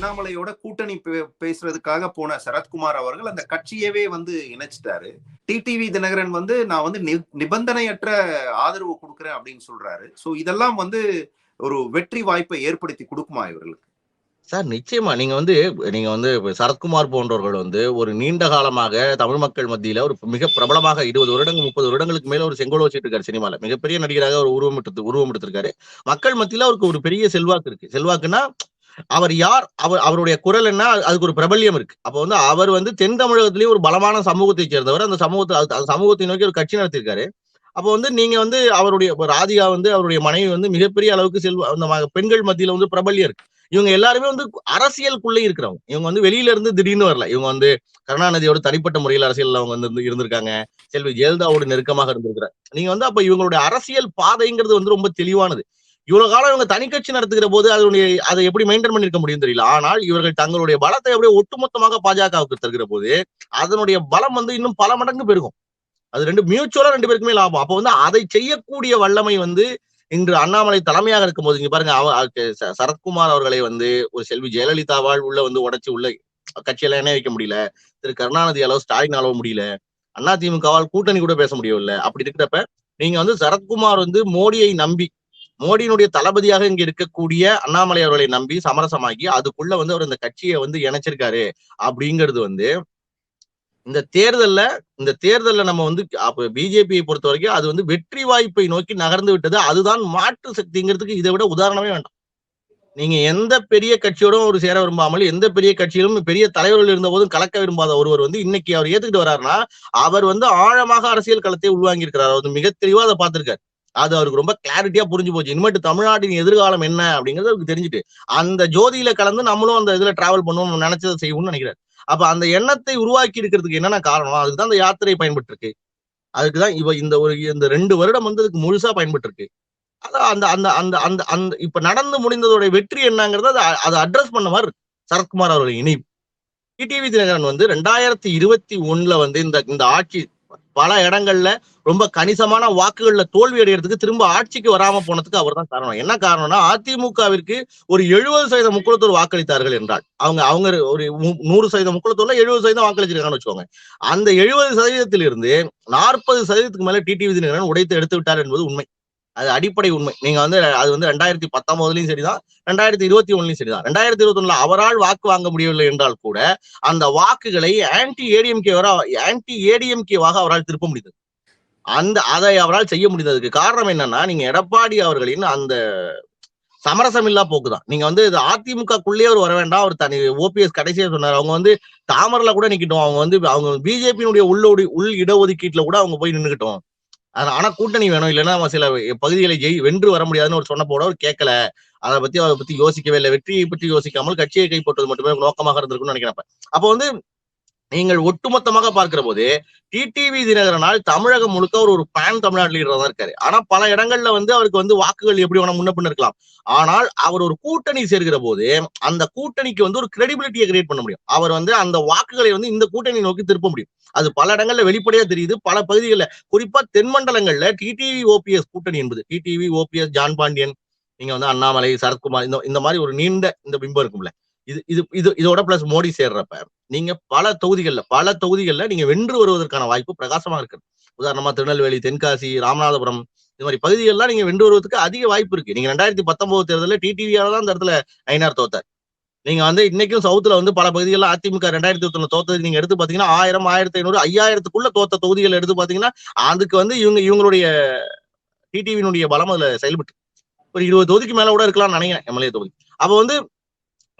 அண்ணாமலையோட கூட்டணி பே- பேசுறதுக்காக போன சரத்குமார் அவர்கள் அந்த கட்சியவே வந்து இணைச்சிட்டாரு. டிடிவி தினகரன் வந்து நான் வந்து நி- நிபந்தனையற்ற ஆதரவு கொடுக்குறேன் அப்படின்னு சொல்றாரு. சோ இதெல்லாம் வந்து ஒரு வெற்றி வாய்ப்பை ஏற்படுத்தி கொடுக்குமா இவர்களுக்கு? சார் நிச்சயமா. நீங்க வந்து நீங்க வந்து சரத்குமார் போன்றவர்கள் வந்து ஒரு நீண்ட காலமாக தமிழ் மக்கள் மத்தியில ஒரு மிக பிரபலமாக இருபது வருடங்கள் முப்பது வருடங்களுக்கு மேல ஒரு செங்கோல் வச்சுட்டு இருக்காரு சினிமால. மிகப்பெரிய நடிகராக ஒரு உருவம் எடுத்து உருவம் எடுத்திருக்காரு. மக்கள் மத்தியில அவருக்கு ஒரு பெரிய செல்வாக்கு இருக்கு. செல்வாக்குன்னா அவர் யார் அவர் அவருடைய குரல் என்ன அதுக்கு ஒரு பிரபல்யம் இருக்கு. அப்ப வந்து அவர் வந்து தென் தமிழகத்திலேயே ஒரு பலமான சமூகத்தை சேர்ந்தவர். அந்த சமூகத்தை அது- அந்த சமூகத்தை நோக்கி ஒரு கட்சி நடத்திருக்காரு அப்போ வந்து நீங்க வந்து அவருடைய ராதிகா வந்து அவருடைய மனைவி வந்து மிகப்பெரிய அளவுக்கு செல்வ அந்த பெண்கள் மத்தியில வந்து பிரபல்யம் இருக்கு. இவங்க எல்லாருமே வந்து அரசியலுக்குள்ளே இருக்கிறவங்க. இவங்க வந்து வெளியில இருந்து திடீர்னு வரல. இவங்க வந்து கருணாநிதியோட தனிப்பட்ட முறையில் அரசியல் அவங்க வந்து இருந்திருக்காங்க. செல்வி ஜெயலலிதாவோட நெருக்கமாக இருந்திருக்கிறார். நீங்க வந்து அப்ப இவங்களுடைய அரசியல் பாதைங்கிறது வந்து ரொம்ப தெளிவானது. இவ்வளவு காலம் இவங்க தனி கட்சி நடத்துகிற போது அதனுடைய அதை எப்படி மெயின்டைன் பண்ணிருக்க முடியும் தெரியல. ஆனால் இவர்கள் தங்களுடைய பலத்தை அப்படியே ஒட்டுமொத்தமாக பாஜகவுக்கு தருகிற போது அதனுடைய பலம் வந்து இன்னும் பல மடங்கு பெருகும். அது ரெண்டு மியூச்சுவலா ரெண்டு பேருக்குமே லாபம். அப்போ வந்து அதை செய்யக்கூடிய வல்லமை வந்து இன்று அண்ணாமலை தலைமையாக இருக்கும்போது இங்க பாருங்க அவ சரத்குமார் அவர்களை வந்து ஒரு செல்வி ஜெயலலிதாவால் உள்ள வந்து உடைச்சு உள்ள கட்சியெல்லாம் இணைய வைக்க முடியல? திரு கருணாநிதி அளவு ஸ்டாலின் அளவு முடியல. அதிமுகவால் கூட்டணி கூட பேச முடியவில்லை. அப்படி இருக்கிறப்ப நீங்க வந்து சரத்குமார் வந்து மோடியை நம்பி மோடியினுடைய தளபதியாக இங்க இருக்கக்கூடிய அண்ணாமலை அவர்களை நம்பி சமரசமாகி அதுக்குள்ள வந்து அவர் இந்த கட்சியை வந்து இணைச்சிருக்காரு அப்படிங்கிறது வந்து இந்த தேர்தல்ல இந்த தேர்தல்ல நம்ம வந்து அப்ப பிஜேபியை பொறுத்த வரைக்கும் அது வந்து வெற்றி வாய்ப்பை நோக்கி நகர்ந்து விட்டது. அதுதான் மாற்று சக்திங்கிறதுக்கு இதை விட உதாரணமே வேண்டாம். நீங்க எந்த பெரிய கட்சியோடும் ஒரு சேர விரும்பாமல் எந்த பெரிய கட்சியிலும் பெரிய தலைவர்கள் இருந்த போதும் கலக்க விரும்பாத ஒருவர் வந்து இன்னைக்கு அவர் ஏத்துக்கிட்டு வர்றாருன்னா அவர் வந்து ஆழமாக அரசியல் களத்தை உள்வாங்கி இருக்கிறார் அவர் வந்து மிக தெளிவா அதை பார்த்திருக்காரு. அது அவருக்கு ரொம்ப கிளாரிட்டியா புரிஞ்சு போச்சு. இனிமேட்டு தமிழ்நாட்டின் எதிர்காலம் என்ன அப்படிங்கிறது அவருக்கு தெரிஞ்சுட்டு அந்த ஜோதியில கலந்து நம்மளும் அந்த இதுல டிராவல் பண்ணுவோம் நினைச்சதை செய்வோம்னு நினைக்கிறார். அப்ப அந்த எண்ணத்தை உருவாக்கி இருக்கிறதுக்கு என்னென்ன காரணம்? அதுக்கு தான் அந்த யாத்திரை பயன்பட்டு இருக்கு அதுக்குதான் இவ இந்த ஒரு இந்த ரெண்டு வருடம் வந்து அதுக்கு முழுசா பயன்பட்டு இருக்கு அதான் அந்த அந்த அந்த அந்த அந்த இப்ப நடந்து முடிந்ததோட வெற்றி என்னங்கிறத அதை அதை அட்ரஸ் பண்ண மாதிரி சரத்குமார் அவர்கள் இணைப்பு டிடிவி தினகரன் வந்து ரெண்டாயிரத்தி இருபத்தி ஒண்ணுல வந்து இந்த இந்த ஆட்சி பல இடங்கள்ல ரொம்ப கணிசமான வாக்குகள்ல தோல்வி அடைகிறதுக்கு திரும்ப ஆட்சிக்கு வராம போனதுக்கு அவர் தான் காரணம். என்ன காரணம்னா அதிமுகவிற்கு ஒரு எழுபது சதவீத முக்குளத்தூர் வாக்களித்தார்கள் என்றால் அவங்க அவங்க ஒரு நூறு சதவீத முக்குளத்தூர்ல எழுபது சதவீதம் வாக்களிச்சிருக்காங்கன்னு வச்சுக்கோங்க. அந்த எழுபது சதவீதத்திலிருந்து நாற்பது சதவீதத்துக்கு மேல டிடிவி தினகரன் உடைத்து எடுத்து விட்டார் என்பது உண்மை. அது அடிப்படை உண்மை. நீங்க வந்து அது வந்து ரெண்டாயிரத்தி பத்தொன்பதுலயும் சரிதான் ரெண்டாயிரத்தி இருபத்தி ஒண்ணுலயும் சரிதான். ரெண்டாயிரத்தி இருபத்தி ஒண்ணுல அவரால் வாக்கு வாங்க முடியவில்லை என்றால் கூட அந்த வாக்குகளை ஆன்டி ஏடிஎம்கே வர ஆன்டி ஏடிஎம்கேவாக அவரால் திருப்ப முடிந்தது. அந்த அதை அவரால் செய்ய முடிந்ததுக்கு காரணம் என்னன்னா நீங்க எடப்பாடி அவர்களின் அந்த சமரசம் இல்லா போக்குதான். நீங்க வந்து இது அதிமுகக்குள்ளேயே அவர் வர வேண்டாம். அவர் தனி ஓபிஎஸ் கடைசியா சொன்னார். அவங்க வந்து தாமரில் கூட நிக்கட்டும். அவங்க வந்து அவங்க பிஜேபியினுடைய உள்ள உள் இடஒதுக்கீட்டுல கூட அவங்க போய் நின்றுக்கிட்டோம் ஆனா ஆனா கூட்டணி வேணும். இல்லைன்னா நம்ம சில பகுதிகளை ஜெய் வென்று வர முடியாதுன்னு ஒரு சொன்ன போட அவர் கேட்கல அதை பத்தி அதை பத்தி யோசிக்கவே இல்லை. வெற்றியை பற்றி யோசிக்காமல் கட்சியை கைப்பற்றுவது மட்டுமே நோக்கமாக இருந்திருக்கும்னு நினைக்கிறப்ப அப்போ வந்து நீங்கள் ஒட்டுமொத்தமாக பார்க்கிற போது டிடிவி தினகரனால் தமிழகம் முழுக்க அவர் ஒரு பேன் தமிழ்நாடு லீடரா தான் இருக்காரு. ஆனா பல இடங்கள்ல வந்து அவருக்கு வந்து வாக்குகள் எப்படி வேணா முன்ன பின்ன இருக்கலாம். ஆனால் அவர் ஒரு கூட்டணி சேர்க்கிற போது அந்த கூட்டணிக்கு வந்து ஒரு கிரெடிபிலிட்டியை கிரியேட் பண்ண முடியும். அவர் வந்து அந்த வாக்குகளை வந்து இந்த கூட்டணி நோக்கி திருப்ப முடியும். அது பல இடங்கள்ல வெளிப்படையா தெரியுது. பல பகுதிகளில் குறிப்பா தென்மண்டலங்கள்ல டிடிவி ஓபிஎஸ் கூட்டணி என்பது. டிடிவி ஓபிஎஸ் ஜான் பாண்டியன் நீங்க வந்து அண்ணாமலை சரத்குமார் இந்த இந்த மாதிரி ஒரு நீண்ட இந்த பிம்பம் இருக்கும்ல. இது இது இது இதோட பிளஸ் மோடி சேர்றப்ப நீங்க பல தொகுதிகள்ல பல தொகுதிகள்ல நீங்க வென்று வருவதற்கான வாய்ப்பு பிரகாசமா இருக்கு. உதாரணமா திருநெல்வேலி தென்காசி ராமநாதபுரம் இது மாதிரி பகுதிகள்லாம் நீங்க வென்று வருவதற்கு அதிக வாய்ப்பு இருக்கு. நீங்க ரெண்டாயிரத்தி பத்தொன்பது தேர்தலில் டிடிவியால தான் அந்த இடத்துல ஐநார் தோத்தார். நீங்க வந்து இன்னைக்கும் சவுத்துல வந்து பல பகுதிகளில் அதிமுக ரெண்டாயிரத்தி இருபத்தி தோத்தது நீங்க எடுத்து பாத்தீங்கன்னா ஆயிரம் ஆயிரத்தி ஐநூறு ஐயாயிரத்துக்குள்ள தோத்த தொகுதிகள் எடுத்து பாத்தீங்கன்னா அதுக்கு வந்து இவங்க இவங்களுடைய டிடிவியினுடைய பலம் அதுல செயல்பட்டு. ஒரு இருபது தொகுதிக்கு மேல கூட இருக்கலாம்னு நினைக்கிறேன் எம்எல்ஏ தொகுதி. அப்ப வந்து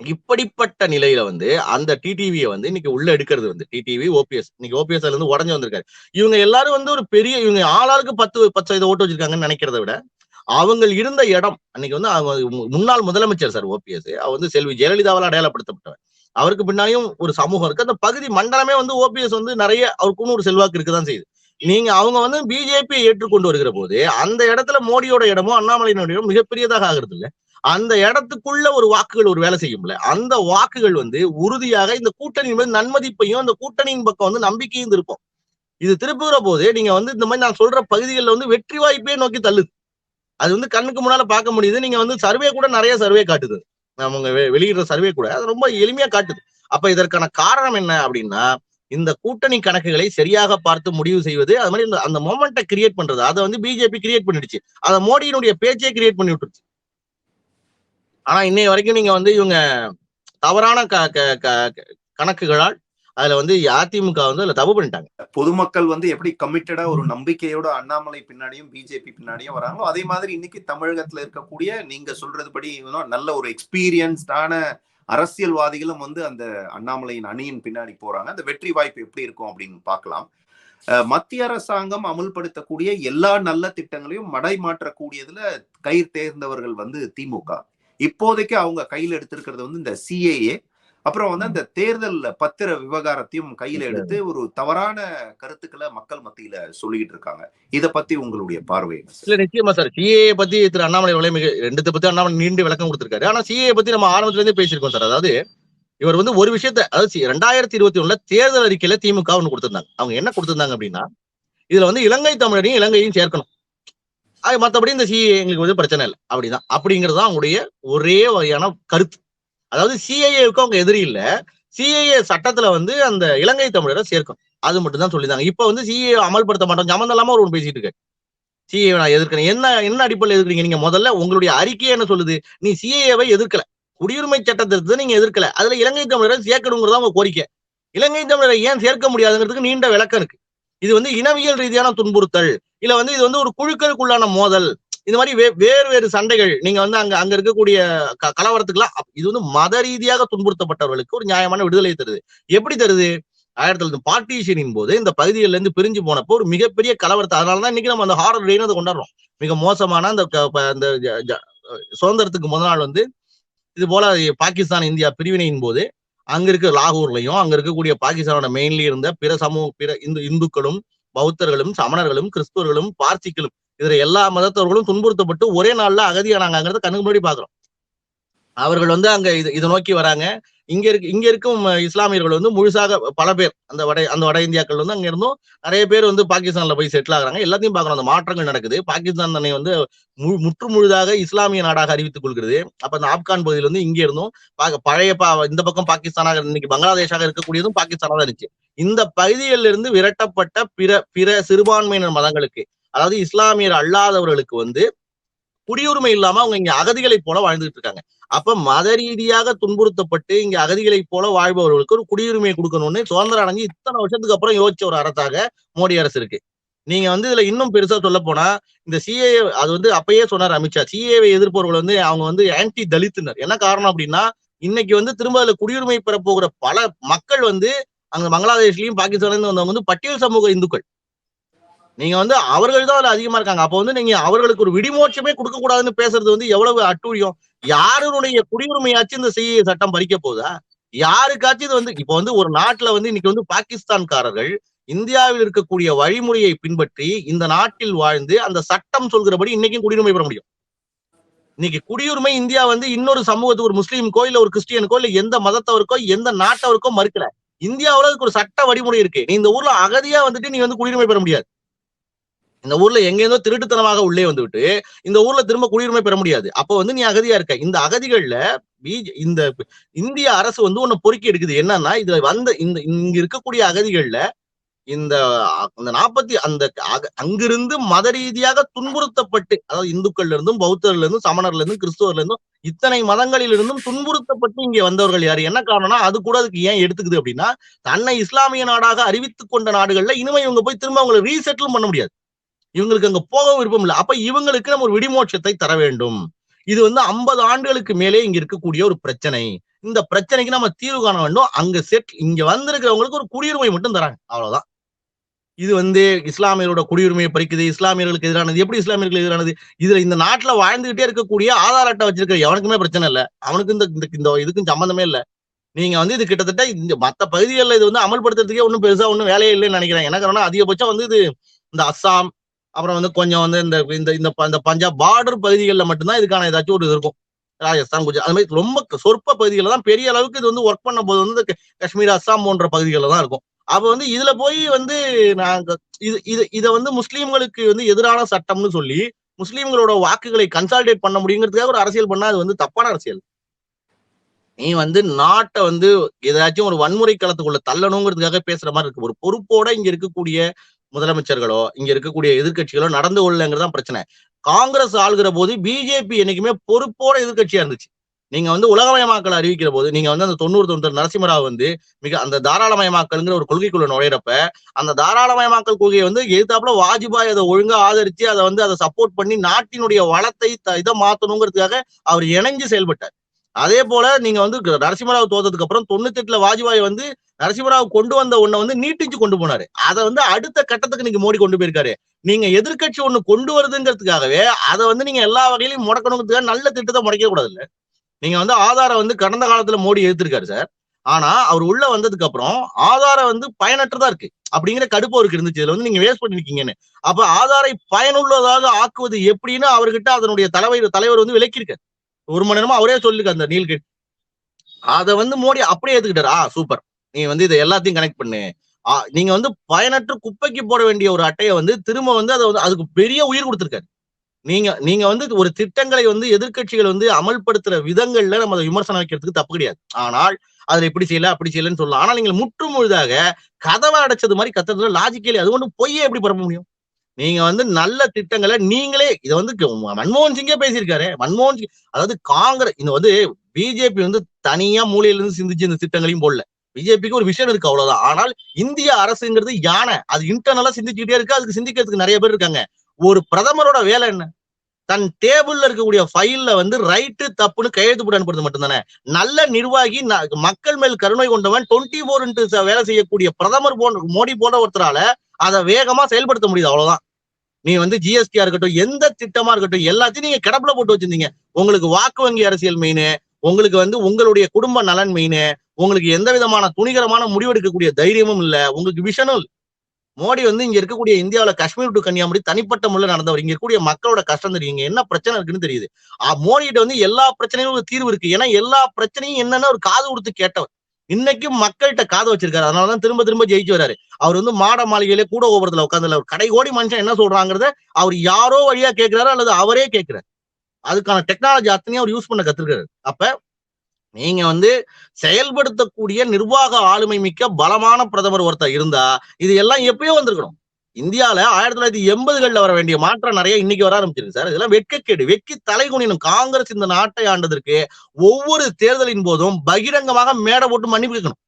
இப்படிப்பட்ட நிலையில வந்து அந்த டிடிவியை வந்து இன்னைக்கு உள்ள எடுக்கிறது வந்து டிடிவி ஓபிஎஸ் இன்னைக்கு ஓபிஎஸ் இருந்து உடஞ்சு வந்திருக்காரு. இவங்க எல்லாரும் வந்து ஒரு பெரிய இவங்க ஆளாளுக்கு பத்து பத்து இதை ஓட்டு வச்சிருக்காங்கன்னு நினைக்கிறத விட அவங்க இருந்த இடம் அன்னைக்கு வந்து அவங்க முன்னாள் முதலமைச்சர் சார் ஓபிஎஸ் அவர் வந்து செல்வி ஜெயலலிதாவால் அடையாளப்படுத்தப்பட்டவர். அவருக்கு பின்னாலையும் ஒரு சமூகம் இருக்கு. அந்த பகுதி மண்டலமே வந்து ஓபிஎஸ் வந்து நிறைய அவருக்குன்னு ஒரு செல்வாக்கு இருக்குதான் செய்யுது. நீங்க அவங்க வந்து பிஜேபியை ஏற்றுக்கொண்டு வருகிற போது அந்த இடத்துல மோடியோட இடமும் அண்ணாமலையினுடைய இடம் மிகப்பெரியதாக ஆகுறது இல்லை அந்த இடத்துக்குள்ள ஒரு வாக்குகள் ஒரு வேலை செய்யும்ல. அந்த வாக்குகள் வந்து உறுதியாக இந்த கூட்டணி மீது நன்மதிப்பையும் அந்த கூட்டணியின் பக்கம் வந்து நம்பிக்கையும் இருக்கும் இது திருப்புகிற போது நீங்க வந்து இந்த மாதிரி நான் சொல்ற பகுதிகளில் வந்து வெற்றி வாய்ப்பே நோக்கி தள்ளுது. அது வந்து கண்ணுக்கு முன்னால பார்க்க முடியுது. நீங்க வந்து சர்வே கூட நிறைய சர்வே காட்டுது. அவங்க வெ- வெளியிடுற சர்வே கூட. அது ரொம்ப எளிமையா காட்டுது. அப்ப இதற்கான காரணம் என்ன அப்படின்னா இந்த கூட்டணி கணக்குகளை சரியாக பார்த்து முடிவு செய்வது அது மாதிரி அந்த மொமெண்ட்டை கிரியேட் பண்றது. அதை வந்து பிஜேபி கிரியேட் பண்ணிடுச்சு. அதை மோடியினுடைய பேச்சே கிரியேட் பண்ணி விட்டுருச்சு. ஆனா இன்னைய வரைக்கும் நீங்க வந்து இவங்க தவறான க- க- க- கணக்குகளால் அதுல வந்து அதிமுக வந்து அதுல தப்பு பண்ணிட்டாங்க. பொதுமக்கள் வந்து எப்படி கமிட்டடா ஒரு நம்பிக்கையோட அண்ணாமலை பின்னாடியும் பிஜேபி பின்னாடியும் வராங்களோ அதே மாதிரி இன்னைக்கு தமிழகத்துல இருக்கக்கூடிய நீங்க சொல்றதுபடி நல்ல ஒரு எக்ஸ்பீரியன்ஸ்டான அரசியல்வாதிகளும் வந்து அந்த அண்ணாமலையின் அணியின் பின்னாடி போறாங்க. அந்த வெற்றி வாய்ப்பு எப்படி இருக்கும் அப்படின்னு பார்க்கலாம். மத்திய அரசாங்கம் அமுல்படுத்தக்கூடிய எல்லா நல்ல திட்டங்களையும் மடை மாற்றக்கூடியதுல கயிர் தேர்ந்தவர்கள் வந்து திமுக. இப்போதைக்கு அவங்க கையில் எடுத்திருக்கிறது வந்து இந்த சிஏஏ அப்புறம் வந்து அந்த தேர்தல் பத்திர விவகாரத்தையும் கையில எடுத்து ஒரு தவறான கருத்துக்களை மக்கள் மத்தியில சொல்லிட்டு இருக்காங்க. இத பத்தி உங்களுடைய பார்வை? இல்ல நிச்சயமா சார். சிஏ பத்தி திரு அண்ணாமலை அவர்களே மிக ரெண்டுத்தை பத்தி அண்ணாமலை நீண்டு விளக்கம் கொடுத்திருக்காரு. ஆனா சிஏ பத்தி நம்ம ஆரம்பத்துல இருந்தே பேசியிருக்கோம் சார். அதாவது இவர் வந்து ஒரு விஷயத்த அதாவது ரெண்டாயிரத்தி இருபத்தி ஒண்ணுல தேர்தல் அறிக்கையில திமுக ஒண்ணு கொடுத்திருந்தாங்க. அவங்க என்ன கொடுத்திருந்தாங்க அப்படின்னா இதுல வந்து இலங்கை தமிழரையும் இலங்கையும் சேர்க்கணும். அது மற்றபடி இந்த சிஏ எங்களுக்கு வந்து பிரச்சனை இல்லை. அப்படிதான். அப்படிங்கிறது தான் அவங்களுடைய ஒரே வகையான கருத்து. அதாவது சிஏஏவுக்கு அவங்க எதிரி இல்லை. சிஏஏ சட்டத்துல வந்து அந்த இலங்கை தமிழரை சேர்க்கும். அது மட்டும் தான் சொல்லியிருந்தாங்க. இப்ப வந்து சிஏ அமல்படுத்த மாட்டோம். சம்மந்தம் இல்லாம ஒரு ஒன்று பேசிட்டு இருக்காரு. சிஏ நான் எதிர்க்கிறேன். என்ன என்ன அடிப்படையில் எதிர்க்கிறீங்க? நீங்க முதல்ல உங்களுடைய அறிக்கை என்ன சொல்லுது? நீ சிஏவை எதிர்க்கல. குடியுரிமை சட்டத்திற்கு நீங்க எதிர்க்கல. அதுல இலங்கை தமிழரை சேர்க்கணுங்கிறதா உங்க கோரிக்கை. இலங்கை தமிழரை ஏன் சேர்க்க முடியாதுங்கிறதுக்கு நீண்ட விளக்கம் இருக்கு. இது வந்து இனவியல் ரீதியான துன்புறுத்தல். இல்ல வந்து இது வந்து ஒரு குழுக்களுக்குள்ளான மோதல். இந்த மாதிரி வே- வேறு வேறு சண்டைகள். நீங்க வந்து அங்க அங்க இருக்கக்கூடிய க- கலவரத்துக்குலாம் இது வந்து மத ரீதியாக துன்புறுத்தப்பட்டவர்களுக்கு ஒரு நியாயமான விடுதலை தருது. எப்படி தருது? ஆயிரத்தி தொள்ளாயிரத்தி பார்ட்டிஷனின் போது இந்த பகுதிகளில இருந்து பிரிஞ்சு போனப்போ ஒரு மிகப்பெரிய கலவரத்தை அதனாலதான் இன்னைக்கு நம்ம அந்த ஹாரர் டேன்னு அதை கொண்டாடுறோம். மிக மோசமான அந்த அந்த ஜ- ஜ- சுதந்திரத்துக்கு முதல் நாள் வந்து இது போல பாகிஸ்தான் இந்தியா பிரிவினையின் போது அங்க இருக்க லாகூர்லயும் அங்க இருக்கக்கூடிய பாகிஸ்தானோட மெயின்லி இருந்த பிற சமூக பிற இந்து இந்துக்களும் பௌத்தர்களும் சமணர்களும் கிறிஸ்துவர்களும் பார்சிகளும் இதுல எல்லா மதத்தவர்களும் துன்புறுத்தப்பட்டு ஒரே நாள்ல அகதியானாங்கிறத கண்ணுக்கு முன்னாடி பாக்குறோம். அவர்கள் வந்து அங்க இது இதை நோக்கி வராங்க. இங்க இருக்கு இங்க இருக்கும் இஸ்லாமியர்கள் வந்து முழுசாக பல பேர் அந்த வட அந்த வட இந்தியாக்கள் வந்து அங்க இருந்தும் நிறைய பேர் வந்து பாகிஸ்தான்ல போய் செட்டில் ஆகுறாங்க. எல்லாத்தையும் பார்க்கணும். அந்த மாற்றங்கள் நடக்குது. பாகிஸ்தான் தன்னை வந்து மு- முற்று முழுதாக இஸ்லாமிய நாடாக அறிவித்துக் கொள்கிறது. அப்ப அந்த ஆப்கான் பகுதியில் வந்து இங்க இருந்தும் பழைய பா- இந்த பக்கம் பாகிஸ்தானாக இன்னைக்கு பங்களாதேஷாக இருக்கக்கூடியதும் பாகிஸ்தானா தான் இருந்துச்சு. இந்த பகுதிகளில் இருந்து விரட்டப்பட்ட பிற பிற சிறுபான்மையினர் மதங்களுக்கு அதாவது இஸ்லாமியர் அல்லாதவர்களுக்கு வந்து குடியுரிமை இல்லாம அவங்க இங்க அகதிகளைப் போல வாழ்ந்துட்டு இருக்காங்க. அப்ப மத ரீதியாக துன்புறுத்தப்பட்டு இங்க அகதிகளை போல வாழ்பவர்களுக்கு ஒரு குடியுரிமை கொடுக்கணும்னு சுதந்திரம் அடைஞ்சு இத்தனை வருஷத்துக்கு அப்புறம் யோசிச்ச ஒரு அரசாக மோடி அரசு இருக்கு. நீங்க வந்து இதுல இன்னும் பெருசா சொல்ல போனா இந்த சிஏ அது வந்து அப்பயே சொன்னார் அமித்ஷா. சிஏவை எதிர்ப்பவர்கள் வந்து அவங்க வந்து ஆன்டி தலித்துனர் என்ன காரணம் அப்படின்னா இன்னைக்கு வந்து திரும்ப அதுல குடியுரிமை பெற போகிற பல மக்கள் வந்து அங்க பங்களாதேஷ்லயும் பாகிஸ்தான்ல இருந்து வந்தவங்க வந்து பட்டியல் சமூக இந்துக்கள். நீங்க வந்து அவர்கள் தான் அதுல அதிகமா இருக்காங்க. அப்ப வந்து நீங்க அவர்களுக்கு ஒரு விடிமோட்சமே கொடுக்க கூடாதுன்னு பேசுறது வந்து எவ்வளவு அட்டூழியம்? யாருடைய குடியுரிமையாச்சும் இந்த சிஏ சட்டம் பறிக்க போதா? யாருக்காச்சும் இது வந்து இப்ப வந்து ஒரு நாட்டுல வந்து இன்னைக்கு வந்து பாகிஸ்தான்காரர்கள் இந்தியாவில் இருக்கக்கூடிய வழிமுறையை பின்பற்றி இந்த நாட்டில் வாழ்ந்து அந்த சட்டம் சொல்கிறபடி இன்னைக்கும் குடியுரிமை பெற முடியும். இன்னைக்கு குடியுரிமை இந்தியா வந்து இன்னொரு சமூகத்துக்கு ஒரு முஸ்லீமுக்கோ இல்ல ஒரு கிறிஸ்டியனுக்கோ இல்ல எந்த மதத்தவருக்கோ எந்த நாட்டவருக்கோ மறுக்கல. இந்தியாவில அதுக்கு ஒரு சட்ட வழிமுறை இருக்கு. நீ இந்த ஊர்ல அகதியா வந்துட்டு நீ வந்து குடியுரிமை பெற முடியாது. இந்த ஊர்ல எங்கேருந்தோ திருட்டுத்தனமாக உள்ளே வந்துவிட்டு இந்த ஊர்ல திரும்ப குடியுரிமை பெற முடியாது. அப்போ வந்து நீ அகதியா இருக்க. இந்த அகதிகள்ல பிஜே இந்த இந்திய அரசு வந்து உன்னை பொறுக்கி எடுக்குது. என்னன்னா இதுல வந்த இந்த இங்க இருக்கக்கூடிய அகதிகள்ல இந்த அந்த நாற்பத்தி அந்த அங்கிருந்து மத ரீதியாக துன்புறுத்தப்பட்டு அதாவது இந்துக்கள்ல இருந்தும் பௌத்தர்ல இருந்தும் சமணர்ல இருந்தும் கிறிஸ்துவர்ல இருந்தும் இத்தனை மதங்களில் இருந்தும் துன்புறுத்தப்பட்டு இங்க வந்தவர்கள் யாரு? என்ன காரணம்னா அது கூட அதுக்கு ஏன் எடுத்துக்குது அப்படின்னா தன்னை இஸ்லாமிய நாடாக அறிவித்துக் கொண்ட நாடுகள்ல இனிமே இவங்க போய் திரும்ப அவங்களை ரீசெட்டிலும் பண்ண முடியாது. இவங்களுக்கு அங்க போக விருப்பம் இல்லை. அப்ப இவங்களுக்கு நம்ம ஒரு விடிமோட்சத்தை தர வேண்டும். இது வந்து ஐம்பது ஆண்டுகளுக்கு மேலே இங்க இருக்கக்கூடிய ஒரு பிரச்சனை. இந்த பிரச்சனைக்கு நம்ம தீர்வு காண வேண்டும். அங்க செட் இங்க வந்திருக்கிறவங்களுக்கு ஒரு குடியுரிமை மட்டும் தராங்க. அவ்வளவுதான். இது வந்து இஸ்லாமியரோட குடியுரிமையை பறிக்குது. இஸ்லாமியர்களுக்கு எதிரானது. எப்படி இஸ்லாமியர்களுக்கு எதிரானது? இதுல இந்த நாட்டுல வாழ்ந்துகிட்டே இருக்கக்கூடிய ஆதார் அட்டை வச்சிருக்கிற எவனுக்குமே பிரச்சனை இல்லை. அவனுக்கு இந்த இந்த- இந்த இதுக்கும் சம்பந்தமே இல்லை. நீங்க வந்து இது கிட்டத்தட்ட இந்த மற்ற பகுதிகளில் இது வந்து அமல்படுத்துறதுக்கே ஒன்றும் பெருசா ஒன்றும் வேலையே இல்லைன்னு நினைக்கிறேன். எனக்கு அதிகபட்சம் வந்து இது இந்த அஸ்ஸாம் அப்புறம் வந்து கொஞ்சம் வந்து இந்த இந்த இந்த ப- இந்த பஞ்சாப் பார்டர் பகுதிகளில் மட்டும்தான் இதுக்கான ஏதாச்சும் ஒரு இது இருக்கும். ராஜஸ்தான் குஜராத். அது மாதிரி ரொம்ப சொற்ப பகுதிகளில் தான் பெரிய அளவுக்கு இது வந்து ஒர்க் பண்ண போது வந்து க- காஷ்மீர் அஸ்ஸாம் போன்ற பகுதிகளில் தான் இருக்கும். அப்ப வந்து இதுல போய் வந்து நாங்க இது இது இதை வந்து முஸ்லீம்களுக்கு வந்து எதிரான சட்டம்னு சொல்லி முஸ்லீம்களோட வாக்குகளை கன்சால்டேட் பண்ண முடியுங்கிறதுக்காக ஒரு அரசியல் பண்ணா அது வந்து தப்பான அரசியல். நீ வந்து நாட்டை வந்து ஏதாச்சும் ஒரு வன்முறை களத்துக்குள்ள தள்ளணுங்கிறதுக்காக பேசுற மாதிரி இருக்கு. ஒரு பொறுப்போட இங்க இருக்கக்கூடிய முதலமைச்சர்களோ இங்க இருக்கக்கூடிய எதிர்க்கட்சிகளோ நடந்து கொள்ளங்கிறதான் பிரச்சனை. காங்கிரஸ் ஆளுகிற போது பிஜேபி என்னைக்குமே பொறுப்போட எதிர்கட்சியா இருந்துச்சு. நீங்க வந்து உலகமயமாக்கல் அறிவிக்கிற போது நீங்க வந்து அந்த தொண்ணூறு தொண்ணூறு நரசிம்மராவ் வந்து மிக அந்த தாராளமயமாக்கல்ங்கிற ஒரு கொள்கைக்குள்ள நுழையிறப்ப அந்த தாராளமயமாக்கல் கொள்கையை வந்து எதிர்த்தாப்புல வாஜ்பாய் அதை ஒழுங்கா ஆதரிச்சு அதை வந்து அதை சப்போர்ட் பண்ணி நாட்டினுடைய வளத்தை த- இதை மாத்தணுங்கிறதுக்காக அவர் இணைஞ்சு செயல்பட்டார். அதே போல நீங்க வந்து நரசிம்மராவ் தோத்ததுக்கு அப்புறம் தொண்ணூத்தி எட்டுல வாஜ்பாய் வந்து நரசிம்மராவ் கொண்டு வந்த ஒண்ணை வந்து நீட்டிச்சு கொண்டு போனாரு. அதை வந்து அடுத்த கட்டத்துக்கு நீங்க மோடி கொண்டு போயிருக்காரு. நீங்க எதிர்க்கட்சி ஒண்ணு கொண்டு வருதுங்கிறதுக்காகவே அதை வந்து நீங்க எல்லா வகையிலும் முடக்கணுங்கிறதுக்காக நல்ல திட்டத்தை முடக்க கூடாது இல்ல நீங்க வந்து ஆதாரம் வந்து கடந்த காலத்துல மோடி எடுத்திருக்காரு சார். ஆனா அவர் உள்ள வந்ததுக்கு அப்புறம் ஆதாரம் வந்து பயனற்றதா இருக்கு. அப்படிங்கிற கடுப்பு அவருக்கு இருந்துச்சு. இதுல வந்து நீங்க வேஸ்ட் பண்ணிருக்கீங்கன்னு. அப்ப ஆதாரை பயனுள்ளதாக ஆக்குவது எப்படின்னு அவர்கிட்ட அதனுடைய தலைவர் தலைவர் வந்து விளக்கியிருக்காரு. ஒரு மணி நேரமா அவரே சொல்லுக்கு அந்த நீல்கேட் அதை வந்து மோடி அப்படியே ஏத்துக்கிட்டாரு. ஆ சூப்பர் நீ வந்து இதை எல்லாத்தையும் கனெக்ட் பண்ணு. ஆ, நீங்க வந்து பயனற்ற குப்பைக்கு போட வேண்டிய ஒரு அட்டையை வந்து திரும்ப வந்து அதை வந்து அதுக்கு பெரிய உயிர் கொடுத்துருக்காரு. நீங்க நீங்க வந்து ஒரு திட்டங்களை வந்து எதிர்கட்சிகள் வந்து அமல்படுத்துற விதங்கள்ல நம்ம அதை விமர்சனம் வைக்கிறதுக்கு தப்பு கிடையாது. ஆனால் அதுல இப்படி செய்யல அப்படி செய்யலன்னு சொல்லலாம். ஆனா நீங்கள் முற்று முழுதாக கதவை அடைச்சது மாதிரி கத்துறதுல லாஜிக்கலி அது ஒன்று பொய்யே எப்படி பரப்ப முடியும்? நீங்க வந்து நல்ல திட்டங்களை நீங்களே இதை வந்து க- மன்மோகன் சிங்கே பேசியிருக்காரு. மன்மோகன் சிங் அதாவது காங்கிரஸ் இந்த வந்து பிஜேபி வந்து தனியா மூலையிலிருந்து சிந்திச்சு இந்த திட்டங்களையும் போடல. பிஜேபிக்கு ஒரு விஷயம் இருக்கு அவ்வளவுதான். ஆனால் இந்திய அரசுங்கிறது யானை. அது இன்டர்னலா சிந்திச்சுக்கிட்டே இருக்கு. அதுக்கு சிந்திக்கிறதுக்கு நிறைய பேர் இருக்காங்க. ஒரு பிரதமரோட வேலை என்ன? தன் டேபிள்ல இருக்கக்கூடிய ஃபைல்ல வந்து ரைட்டு தப்புன்னு கையெழுத்து போட்டு அனுப்புறது மட்டும்தானே? நல்ல நிர்வாகி ந- மக்கள் மேல் கருணை கொண்டவன் டுவெண்ட்டி ஃபோர் இன்ட்டு வேலை செய்யக்கூடிய பிரதமர் போன்ற மோடி போன்ற ஒருத்தரால அதை வேகமா செயல்படுத்த முடியுது. அவ்வளவுதான். நீ வந்து ஜிஎஸ்டியா இருக்கட்டும் எந்த திட்டமா இருக்கட்டும் எல்லாத்தையும் நீங்க கிடப்புல போட்டு வச்சிருந்தீங்க. உங்களுக்கு வாக்கு வங்கி அரசியல் மெயின் உங்களுக்கு வந்து உங்களுடைய குடும்ப நலன் மெயின் உங்களுக்கு எந்த விதமான துணிகரமான முடிவெடுக்கக்கூடிய தைரியமும் இல்ல உங்களுக்கு விஷனும் மோடி வந்து இங்க இருக்கக்கூடிய இந்தியாவில காஷ்மீர் டு கன்னியாகுமரி தனிப்பட்ட முறையில் நடந்தவர். இங்க இருக்கக்கூடிய மக்களோட கஷ்டம் தெரியும். இங்க என்ன பிரச்சனை இருக்குன்னு தெரியுது. ஆஹ் மோடி கிட்ட வந்து எல்லா பிரச்சனையும் ஒரு தீர்வு இருக்கு. ஏன்னா எல்லா பிரச்சனையும் என்னன்னு ஒரு காது கொடுத்து கேட்டவர். இன்னைக்கும் மக்கள்கிட்ட காதை வச்சிருக்காரு. அதனாலதான் திரும்ப திரும்ப ஜெயிச்சு வராரு அவர் வந்து மாட மாளிகையிலே கூட கோபுரத்துல உட்காந்துல அவர் கடை கோடி மனுஷன் என்ன சொல்றாங்கிறத அவர் யாரோ வழியா கேட்கிறாரு அல்லது அவரே கேட்கிறாரு அதுக்கான டெக்னாலஜி அத்தனையும் அவர் யூஸ் பண்ண கத்துருக்காரு. அப்ப நீங்க வந்து செயல்படுத்தக்கூடிய நிர்வாக ஆளுமை மிக்க பலமான பிரதமர் ஒருத்தர் இருந்தா இது எல்லாம் எப்பயோ வந்திருக்கணும். இந்தியால ஆயிரத்தி தொள்ளாயிரத்தி எண்பதுகள்ல வர வேண்டிய மாற்றம் நிறைய இன்னைக்கு வர ஆரம்பிச்சிருக்கு சார். இதெல்லாம் வெட்கக்கேடு. வெக்கி தலைகுனினும் காங்கிரஸ் இந்த நாட்டை ஆண்டதற்கு ஒவ்வொரு தேர்தலின் போதும் பகிரங்கமாக மேடை போட்டு மன்னிப்பு கேட்கணும்.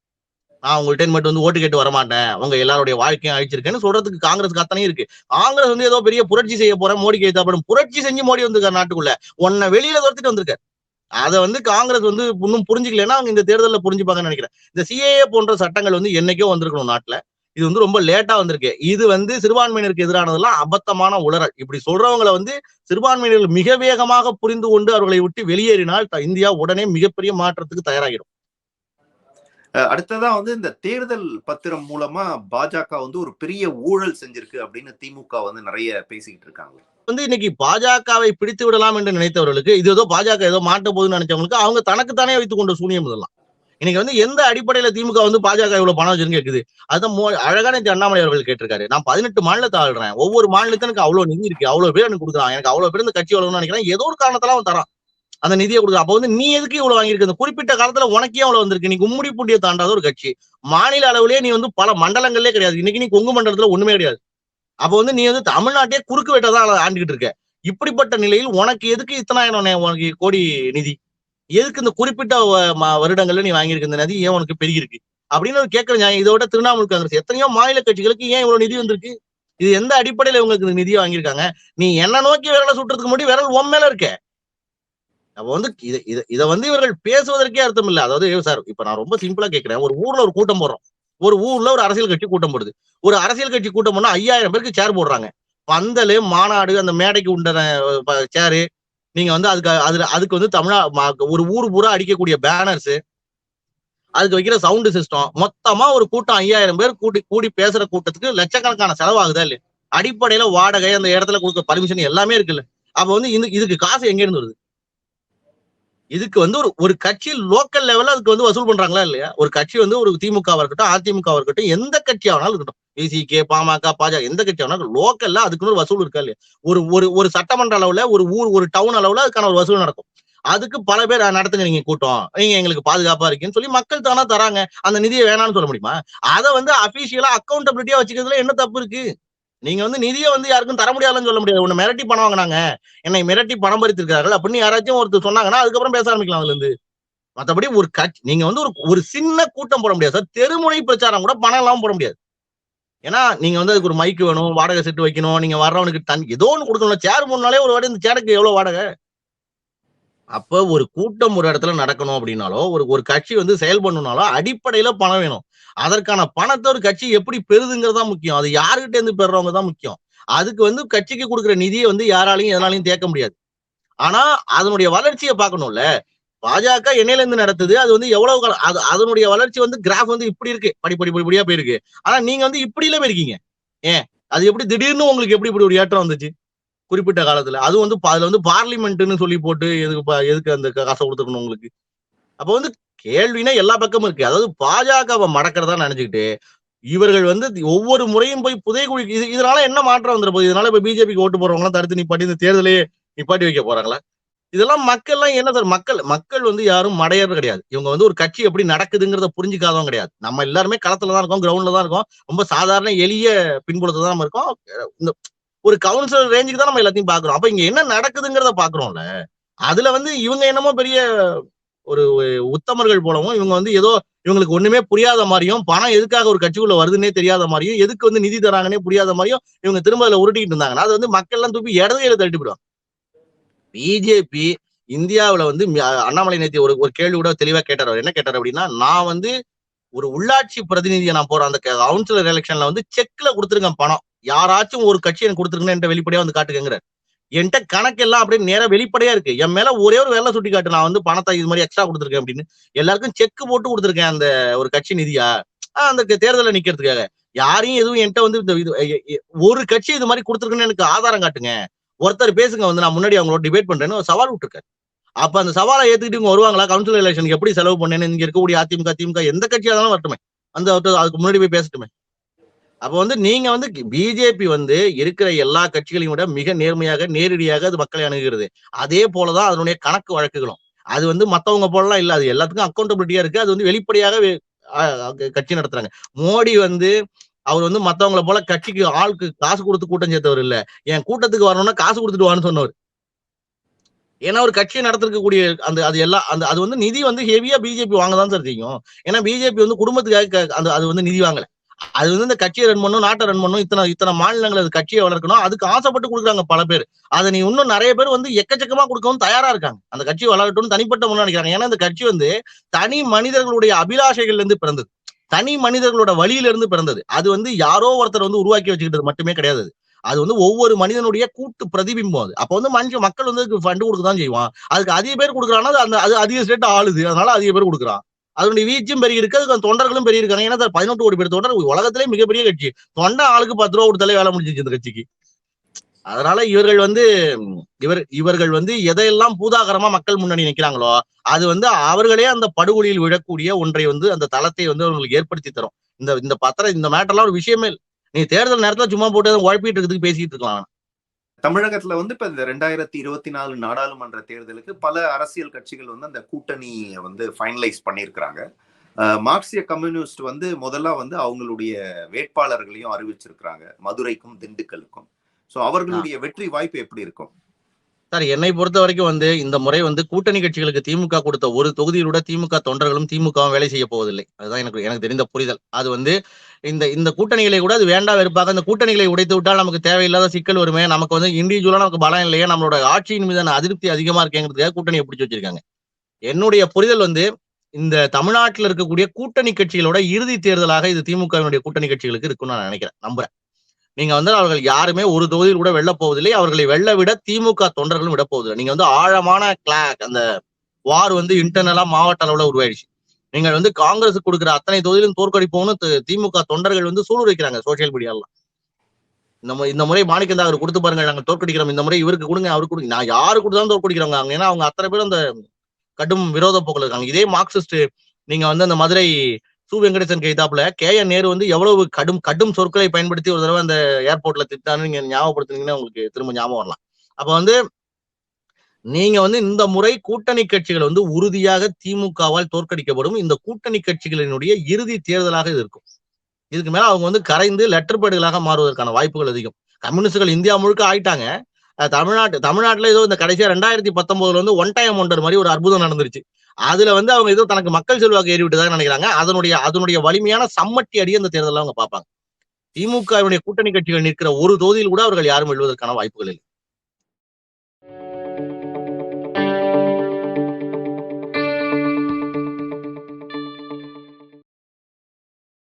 நான் உங்கள்கிட்ட மட்டும் வந்து ஓட்டு கேட்டு வரமாட்டேன். உங்க எல்லாருடைய வாழ்க்கையும் அழிச்சிருக்கேன்னு சொல்றதுக்கு காங்கிரஸ்க்கு அத்தனை இருக்கு. காங்கிரஸ் வந்து ஏதோ பெரிய புரட்சி செய்ய போறேன் மோடிக்கு ஏத்தாப்படும் புரட்சி செஞ்சு மோடி வந்திருக்காரு நாட்டுக்குள்ள. உன்னை வெளியில துரத்திட்டு வந்திருக்காரு. அதை வந்து காங்கிரஸ் வந்து இன்னும் புரிஞ்சுக்கலன்னா அவங்க இந்த தேர்தலில் புரிஞ்சுப்பாங்கன்னு நினைக்கிறேன். இந்த சிஏஏ போன்ற சட்டங்கள் வந்து என்னைக்கோ வந்திருக்கணும் நாட்டுல. இது வந்து ரொம்ப லேட்டா வந்திருக்கு. இது வந்து சிறுபான்மையினருக்கு எதிரானதெல்லாம் அபத்தமான உளறல். இப்படி சொல்றவங்களை வந்து சிறுபான்மையினர்கள் மிக வேகமாக புரிந்து கொண்டு அவர்களை விட்டு வெளியேறினால் இந்தியா உடனே மிகப்பெரிய மாற்றத்துக்கு தயாராகிடும். அடுத்ததா வந்து இந்த தேர்தல் பத்திரம் மூலமா பாஜக வந்து ஒரு பெரிய ஊழல் செஞ்சிருக்கு அப்படின்னு திமுக வந்து நிறைய பேசிக்கிட்டு இருக்காங்க. வந்து இன்னைக்கு பாஜகவை பிடித்து விடலாம் என்று நினைத்தவர்களுக்கு இது ஏதோ பாஜக ஏதோ மாட்ட போகுதுன்னு நினைச்சவங்களுக்கு அவங்க தனக்குத்தானே வைத்துக் கொண்ட சூனியம் இதெல்லாம். இன்னைக்கு வந்து எந்த அடிப்படையில திமுக வந்து பாஜக இவ்வளவு பணம் வச்சிருந்து கேக்குது. அதுதான் மோ- அழகான அண்ணாமலை அவர்கள் கேட்டிருக்காரு. நான் பதினெட்டு மாநிலத்தை ஆள்றேன் ஒவ்வொரு மாநிலத்துக்கும் எனக்கு அவ்வளவு நிதி இருக்கு. அவ்வளவு பேர் எனக்கு கொடுக்குறான் எனக்கு அவ்வளவு பேர் இந்த கட்சி வளரணும்னு நினைக்கிறேன். ஏதோ ஒரு காரணத்தால அவன் தரான். அந்த நிதியை கொடுக்குறான். அப்ப வந்து நீ எதுக்கு இவ்வளவு வாங்கியிருக்க? இந்த குறிப்பிட்ட காலத்துல உனக்கே அவ்வளவு வந்திருக்கு. நீ கும்முடி பூண்டியை தாண்டாத ஒரு கட்சி. மாநில அளவுலயே நீ வந்து பல மண்டலங்கள்லயே கிடையாது. இன்னைக்கு நீ கொங்கு மண்டலத்துல ஒண்ணுமே கிடையாது. அப்ப வந்து நீ வந்து தமிழ்நாட்டையே குறுக்கு வெட்டதான் ஆண்டுகிட்டு இருக்க. இப்படிப்பட்ட நிலையில் உனக்கு எதுக்கு இத்தனாயிரம் உனக்கு கோடி நிதி? எதுக்கு இந்த குறிப்பிட்ட வருடங்கள்ல நீ வாங்கியிருக்க இந்த நிதி ஏன் உனக்கு பெருகிருக்கு அப்படின்னு அவர் கேட்கிற நியாயம். இதோட திரிணாமுல் காங்கிரஸ் எத்தனையோ மாநில கட்சிகளுக்கு ஏன் இவ்வளவு நிதி வந்திருக்கு? இது எந்த அடிப்படையில இவங்களுக்கு இந்த நிதியை வாங்கியிருக்காங்க? நீ என்ன நோக்கி விரலை சுட்டுறதுக்கு முன்னாடி விரல் உன் மேல இருக்க. அப்ப வந்து இதை இதை இதை வந்து இவர்கள் பேசுவதற்கே அர்த்தம் இல்லை. அதாவது சார் இப்ப நான் ரொம்ப சிம்பிளா கேட்கிறேன். ஒரு ஊர்ல ஒரு கூட்டம் போடுறோம். ஒரு ஊர்ல ஒரு அரசியல் கட்சி கூட்டம் போடுது. ஒரு அரசியல் கட்சி கூட்டம் போனா ஐயாயிரம் பேருக்கு சேர் போடுறாங்க. பந்தல் மாநாடு அந்த மேடைக்கு உண்டான சேரு நீங்க வந்து அதுக்கு அதுல அதுக்கு வந்து தமிழா ஒரு ஊர் பூரா அடிக்கக்கூடிய பேனர்ஸ் அதுக்கு வைக்கிற சவுண்டு சிஸ்டம் மொத்தமா ஒரு கூட்டம் ஐயாயிரம் பேர் கூட்டி கூடி பேசுற கூட்டத்துக்கு லட்சக்கணக்கான செலவாகுதா இல்லையா? அடிப்படையில வாடகை அந்த இடத்துல கொடுக்க பர்மிஷன் எல்லாமே இருக்குல்ல. அப்ப வந்து இந்த இதுக்கு காசு எங்க இருந்து வருது? இதுக்கு வந்து ஒரு ஒரு கட்சி லோக்கல் லெவல்ல அதுக்கு வந்து வசூல் பண்றாங்களா இல்லையா? ஒரு கட்சி வந்து ஒரு திமுக இருக்கட்டும் அதிமுக இருக்கட்டும் எந்த கட்சியாக வேணாலும் இருக்கட்டும். பிசிகே பாமக பாஜக எந்த கட்சி வேணாலும் லோக்கல்ல அதுக்குன்னு ஒரு வசூல் இருக்கா இல்லையா? ஒரு ஒரு ஒரு சட்டமன்ற அளவுல ஒரு ஊர் ஒரு டவுன் அளவுல அதுக்கான ஒரு வசூல் நடக்கும். அதுக்கு பல பேர் நடத்துங்க நீங்க கூட்டம். நீங்க எங்களுக்கு பாதுகாப்பா இருக்கீங்கன்னு சொல்லி மக்கள் தானா தராங்க. அந்த நிதியை வேணாம்னு சொல்ல முடியுமா? அதை வந்து அபிஷியலா அக்கௌண்டபிலிட்டியா வச்சுக்கிறதுல என்ன தப்பு இருக்கு? நீங்க வந்து நிதியை வந்து யாருக்கும் தர முடியாதுன்னு சொல்ல முடியாது. உன்னை மிரட்டி பணம் வாங்கினாங்க. என்னை மிரட்டி பணம் பறித்திருக்கார்கள். அப்படின்னு யாராச்சும் ஒருத்தர் சொன்னாங்கன்னா அதுக்கப்புறம் பேச ஆரம்பிக்கலாம் அதுல இருந்து மத்தபடி ஒரு கட்சி நீங்க வந்து ஒரு ஒரு சின்ன கூட்டம் போட முடியாது சார். தெருமுனை பிரச்சாரம் கூட பணம் இல்லாம போட முடியாது. ஏன்னா நீங்க வந்து அதுக்கு ஒரு மைக் வேணும் வாடகை செட்டு வைக்கணும் நீங்க வர்றவனுக்கு தன் ஏதோ ஒன்று கொடுக்கணும் சேர் மூணுனாலே ஒரு வாடி இந்த சேருக்கு எவ்வளவு வாடகை? அப்ப ஒரு கூட்டம் ஒரு இடத்துல நடக்கணும் அப்படின்னாலோ ஒரு ஒரு கட்சி வந்து செயல்படணும்னாலோ அடிப்படையில பணம் வேணும். அதற்கான பணத்தை ஒரு கட்சி எப்படி பெறுதுங்கிறது தான் முக்கியம். அது யாருகிட்ட இருந்து பெறுறவங்க தான் முக்கியம். அதுக்கு வந்து கட்சிக்கு கொடுக்குற நிதியை வந்து யாராலையும் எதனாலையும் தேக்க முடியாது. ஆனா அதனுடைய வளர்ச்சியை பார்க்கணும்ல பாஜக எண்ணெயில இருந்து நடத்துது அது வந்து எவ்வளவு காலம் அது அதனுடைய வளர்ச்சி வந்து கிராஃப் வந்து இப்படி இருக்கு. படிப்படி படிப்படியா போயிருக்கு. ஆனா நீங்க வந்து இப்படியில போயிருக்கீங்க. ஏன்? அது எப்படி திடீர்னு உங்களுக்கு எப்படி இப்படி ஒரு ஏற்றம் வந்துச்சு? குறிப்பிட்ட காலத்துல. அது வந்து அதுல வந்து பார்லிமெண்ட்னு சொல்லி போட்டு எதுக்கு பா- எதுக்கு அந்த காசை கொடுத்துருக்கணும் உங்களுக்கு? அப்ப வந்து கேள்வினா எல்லா பக்கமும் இருக்கு. அதாவது பாஜகவை மடக்கிறதா நினைச்சுக்கிட்டு இவர்கள் வந்து ஒவ்வொரு முறையும் போய் புதைக்குழி இது இதனால என்ன மாற்றம் வந்துட போகுது? இதனால இப்ப பிஜேபிக்கு ஓட்டு போறவங்க தடுத்து நிப்பாட்டி இந்த தேர்தலையே நிப்பாட்டி வைக்க போறாங்களா? இதெல்லாம் மக்கள் எல்லாம் என்ன சார் மக்கள் மக்கள் வந்து யாரும் மடையறது கிடையாது. இவங்க வந்து ஒரு கட்சி எப்படி நடக்குதுங்கிறத புரிஞ்சுக்காதவங்க கிடையாது. நம்ம எல்லாருமே களத்துல தான் இருக்கோம் கிரவுண்ட்ல தான் இருக்கோம். ரொம்ப சாதாரண எளிய பின்புலத்துல தான் நம்ம இருக்கோம். இந்த ஒரு கவுன்சிலர் ரேஞ்சுக்கு தான் நம்ம எல்லாத்தையும் பாக்குறோம் அப்ப இங்க என்ன நடக்குதுங்கிறத பாக்குறோம்ல அதுல வந்து இவங்க என்னமோ பெரிய ஒரு உத்தமர்கள் போலவும் இவங்க வந்து ஏதோ இவங்களுக்கு ஒண்ணுமே புரியாத மாதிரியும் பணம் எதுக்காக ஒரு கட்சிக்குள்ள வருதுன்னே தெரியாத மாதிரியும் எதுக்கு வந்து நிதி தராங்கன்னே புரியாத மாதிரியும் இவங்க திரும்ப அதுல உருட்டிக்கிட்டு இருந்தாங்கன்னா அது வந்து மக்கள் எல்லாம் தூக்கி இடதையில தள்ளிட்டு போயிடுவாங்க. பிஜேபி இந்தியாவில வந்து அண்ணாமலை நேத்தி ஒரு ஒரு கேள்வி கூட தெளிவா கேட்டார். என்ன கேட்டார் அப்படின்னா நான் வந்து ஒரு உள்ளாட்சி பிரதிநிதியை நான் போறேன் அந்த கவுன்சிலர் எலெக்ஷன்ல வந்து செக்ல கொடுத்துருக்கேன் பணம். யாராச்சும் ஒரு கட்சி எனக்கு கொடுத்துருங்கன்னு என்கிட்ட வெளிப்படையா வந்து காட்டுங்கிறார் என்கிட்ட கணக்கெல்லாம் அப்படியே நேரா வெளிப்படையா இருக்கு. என் மேல ஒரே ஒரு வேலை சுட்டி காட்டு. நான் வந்து பணத்தை இது மாதிரி எக்ஸ்ட்ரா கொடுத்துருக்கேன் அப்படின்னு. எல்லாருக்கும் செக் போட்டு கொடுத்துருக்கேன் அந்த ஒரு கட்சி நிதியா. ஆஹ் அந்த தேர்தலில் நிக்கிறதுக்காக. யாரையும் எதுவும் என்கிட்ட வந்து இந்த ஒரு கட்சி இது மாதிரி கொடுத்துருக்குன்னு எனக்கு ஆதாரம் காட்டுங்க. ஒருத்தர் பேசுங்க வந்து நான் முன்னாடி அவங்களோட டிபேட் பண்றேன்னு சவால் விட்டுருக்காரு. அப்ப அந்த சவாலை ஏத்துக்கிட்டு இவங்க வருவாங்களா? கவுன்சில் எலெக்ஷனுக்கு எப்படி செலவு பண்ணேன்னு இங்க இருக்கக்கூடிய அதிமுக திமுக எந்த கட்சியா இருந்தாலும் வரட்டுமே. அந்த அதுக்கு முன்னாடி போய் பேசட்டுமே. அப்ப வந்து நீங்க வந்து பிஜேபி வந்து இருக்கிற எல்லா கட்சிகளையும் விட மிக நேர்மையாக நேரடியாக அது மக்களை அணுகிறது அதே போலதான் அதனுடைய கணக்கு வழக்குகளும். அது வந்து மத்தவங்க போலலாம் இல்ல. அது எல்லாத்துக்கும் அக்கௌண்டபிலிட்டியா இருக்கு. அது வந்து வெளிப்படையாக கட்சி நடத்துறாங்க. மோடி வந்து அவர் வந்து மத்தவங்கள போல கட்சிக்கு ஆளுக்கு காசு கொடுத்து கூட்டம் சேர்த்தவர் இல்ல. என் கூட்டத்துக்கு வரணும்னா காசு கொடுத்துட்டு வான்னு சொன்னவர். ஏன்னா ஒரு கட்சியை நடத்திருக்கக்கூடிய அந்த அது எல்லாம் அந்த அது வந்து நிதி வந்து ஹெவியா பிஜேபி வாங்க தான் சார் தெரியும். ஏன்னா பிஜேபி வந்து குடும்பத்துக்காக அந்த அது வந்து நிதி வாங்கல. அது வந்து இந்த கட்சியை ரன் பண்ணும் நாட்டை ரன் பண்ணும் இத்தனை இத்தனை மாநிலங்கள் அது கட்சியை வளர்க்கணும் அதுக்கு ஆசைப்பட்டு கொடுக்குறாங்க பல பேர். அதை நீ இன்னும் நிறைய பேர் வந்து எக்கச்சக்கமா கொடுக்கவும் தயாரா இருக்காங்க. அந்த கட்சி வளரட்டும்னு தனிப்பட்ட முன்னாடி நினைக்கிறாங்க ஏன்னா இந்த கட்சி வந்து தனி மனிதர்களுடைய அபிலாஷைகள்ல இருந்து பிறந்தது. தனி மனிதர்களோட வழியிலிருந்து பிறந்தது. அது வந்து யாரோ ஒருத்தர் வந்து உருவாக்கி வச்சுக்கிட்டது மட்டுமே கிடையாது. அது. வந்து ஒவ்வொரு மனிதனுடைய கூட்டு பிரதிபிம்பம் அது. அப்ப வந்து மனுஷன் மக்கள் வந்து அதுக்கு ஃபண்டு கொடுக்க தான் செய்வான். அதுக்கு அதிக பேர் கொடுக்குறான்னா அது அந்த அது அதிக ஸ்டேட் ஆளுது. அதனால அதிக பேர் கொடுக்குறான். அதனுடைய வீச்சும் பெரிய இருக்கு அதுக்கு தொண்டர்களும் பெரிய இருக்காங்க ஏன்னா பதினெட்டு கோடி பேர் தொண்டர் உலகத்திலே மிகப்பெரிய கட்சி. தொண்டை ஆளுக்கு பத்து ரூபா கொடுத்தாலே வேலை முடிஞ்சிச்சு இந்த கட்சிக்கு. அதனால இவர்கள் வந்து இவர் இவர்கள் வந்து எதையெல்லாம் பூதாகரமா மக்கள் முன்னணி நினைக்கிறாங்களோ அது வந்து அவர்களே அந்த படுகொலியில் விழக்கூடிய ஒன்றை வந்து அந்த தளத்தை வந்து அவங்களுக்கு ஏற்படுத்தி தரும். இந்த இந்த பத்திரம் இந்த மேட்டர்லாம் ஒரு விஷயமே நீ தேர்தல் நேரத்துல சும்மா போட்டு அதை உழப்பிட்டு இருக்கிறதுக்கு பேசிட்டு இருக்கலாம் தமிழகத்துல வந்து இப்ப இந்த ரெண்டாயிரத்தி இருபத்தி நாலு நாடாளுமன்ற தேர்தலுக்கு பல அரசியல் கட்சிகள் வந்து அந்த கூட்டணியை வந்து ஃபைனலைஸ் பண்ணியிருக்கிறாங்க. மார்க்சிய கம்யூனிஸ்ட் வந்து முதல்ல வந்து அவங்களுடைய வேட்பாளர்களையும் அறிவிச்சிருக்கிறாங்க. மதுரைக்கும் திண்டுக்கலுக்கும் சோ அவர்களுடைய வெற்றி வாய்ப்பு எப்படி இருக்கும்? சார் என்னை பொறுத்த வரைக்கும் வந்து இந்த முறை வந்து கூட்டணி கட்சிகளுக்கு திமுக கொடுத்த ஒரு தொகுதியிலோட திமுக தொண்டர்களும் திமுகவும் வேலை செய்ய போவதில்லை. அதுதான் எனக்கு எனக்கு தெரிந்த புரிதல். அது வந்து இந்த இந்த கூட்டணிகளை கூட அது வேண்டாம் வெறுப்பாக அந்த கூட்டணிகளை உடைத்து விட்டால் நமக்கு தேவையில்லாத சிக்கல் வருமே நமக்கு வந்து இண்டிவிஜுவலா நமக்கு பலம் இல்லையே நம்மளோட ஆட்சியின் மீதான அதிருப்தி அதிகமா இருக்கேங்கிறதுக்காக கூட்டணியை பிடிச்சி வச்சிருக்காங்க. என்னுடைய புரிதல் வந்து இந்த தமிழ்நாட்டில் இருக்கக்கூடிய கூட்டணி கட்சிகளோட இறுதி தேர்தலாக இது திமுகவினுடைய கூட்டணி கட்சிகளுக்கு இருக்கும்னு நான் நினைக்கிறேன். நம்புறேன். நீங்க வந்து அவர்கள் யாருமே ஒரு தொகுதியில் கூட வெல்ல போவதில்லை. அவர்களை வெல்ல விட திமுக தொண்டர்களும் விட போவதில்லை. நீங்க வந்து ஆழமான கிளாக் அந்த வார் வந்து இன்டர்னலா மாவட்ட அளவுல உருவாயிடுச்சு. நீங்க வந்து காங்கிரஸ் கொடுக்குற அத்தனை தொகுதியிலும் தோற்கடிப்போம்னு திமுக தொண்டர்கள் வந்து சூடு வைக்கிறாங்க சோசியல் மீடியால இந்த முறை இந்த முறை கொடுத்து பாருங்க நாங்க தோற்கடிக்கிறோம். இந்த முறை இவருக்கு கொடுங்க அவருக்கு கொடுங்க. நான் யாரு கொடுத்தாலும் தோற்கடிக்கிறவங்க அங்க ஏன்னா அவங்க அத்தனை பேரும் அந்த கடும் விரோத போக்கில் இருக்காங்க. இதே மார்க்சிஸ்ட் நீங்க வந்து அந்த மதுரை சு வெங்கடேசன் கைதாப்புல. கே என் நேரு வந்து எவ்வளவு கடும் கடும் சொற்களை பயன்படுத்தி ஒரு தடவை அந்த ஏர்போர்ட்ல திட்டான்னு நீங்க ஞாபகப்படுத்துனீங்கன்னா உங்களுக்கு திரும்ப ஞாபகம் வரலாம். அப்ப வந்து நீங்க வந்து இந்த முறை கூட்டணி கட்சிகள் வந்து உறுதியாக திமுகவால் தோற்கடிக்கப்படும் இந்த கூட்டணி கட்சிகளினுடைய இறுதி தேர்தலாக இது இருக்கும். இதுக்கு மேல அவங்க வந்து கரைந்து லெட்டர் பேடுகளாக மாறுவதற்கான வாய்ப்புகள் அதிகம். கம்யூனிஸ்டுகள் இந்தியா முழுக்க ஆயிட்டாங்க. தமிழ்நாட்டு தமிழ்நாட்டுல ஏதோ இந்த கடைசியா ரெண்டாயிரத்தி பத்தொன்பதுல வந்து ஒன் டைம் ஒண்டர் மாதிரி ஒரு அற்புதம் நடந்துருச்சு. அதுல வந்து அவங்க ஏதோ தனக்கு மக்கள் செல்வாக்கு ஏறிவிட்டதாக நினைக்கிறாங்க. அதனுடைய அதனுடைய வலிமையான சம்மட்டி அடி அந்த தேர்தலில் அவங்க பார்ப்பாங்க. திமுகவினுடைய கூட்டணி கட்சிகள் நிற்கிற ஒரு தொகுதியில் கூட அவர்கள் யாரும் எழுவதற்கான வாய்ப்புகள் இல்லை.